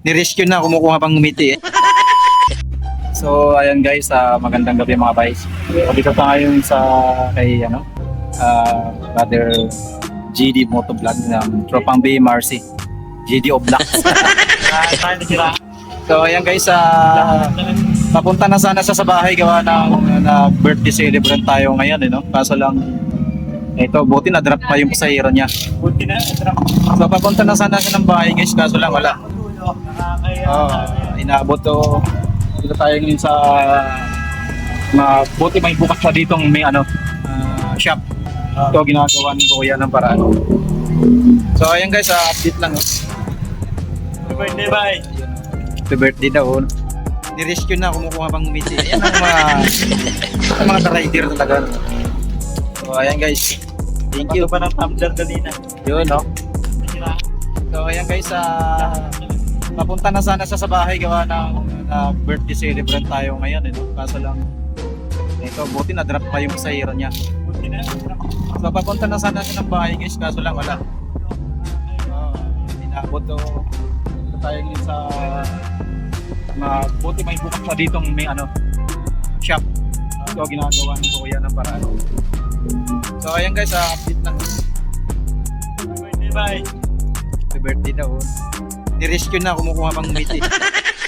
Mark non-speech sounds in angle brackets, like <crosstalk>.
Ni-rescue na, kumukuha pang ngumiti eh. <laughs> So, ayan guys, ah, magandang gabi mga guys. Dito pa ngayon sa kay ano, ah, brother GD Motovlog ng Tropang B Marcy. GD Oblak. <laughs> so, ayan guys, ah, papunta na sana sa sa bahay gawa ng na birthday celebrant tayo ngayon, eh, no? Kaso lang, ito, buti na drop pa yung pasahero niya. Buti na, drop. So, papunta na sana siya ng bahay guys, kaso lang wala. Oh, inaabot to. Dito tayo ngayon sa mabuti may bukas pa ditong may ano ah, shop. Ito ginagawa ni Kuya ng paraan. So ayan guys, ah, update lang. Oh. Birthday, bye. Happy birthday daw. oh. Ni-rescue na, kumukuha pang ngumiti. Ayan ang mga, ang mga rider talaga. So ayan guys. Thank you. Ito pa ng tumbler kanina. Yun, no? So ayan guys, ah papunta na sana siya sa bahay gawa ng na birthday celebrant tayo ngayon eh, no? Kaso lang ito, buti na drop pa yung pasahero niya. Buti na. So papunta na sana siya ng bahay guys, kaso lang wala. Uh, inabot to ito tayo ngayon sa mabuti may bukas pa ditong may ano shop. So ginagawa ni Kuya ng paraan. So ayan guys, ah, update lang. Birthday, bye. Happy birthday daw. Ni-rescue na, kumukuha pang meat. <laughs>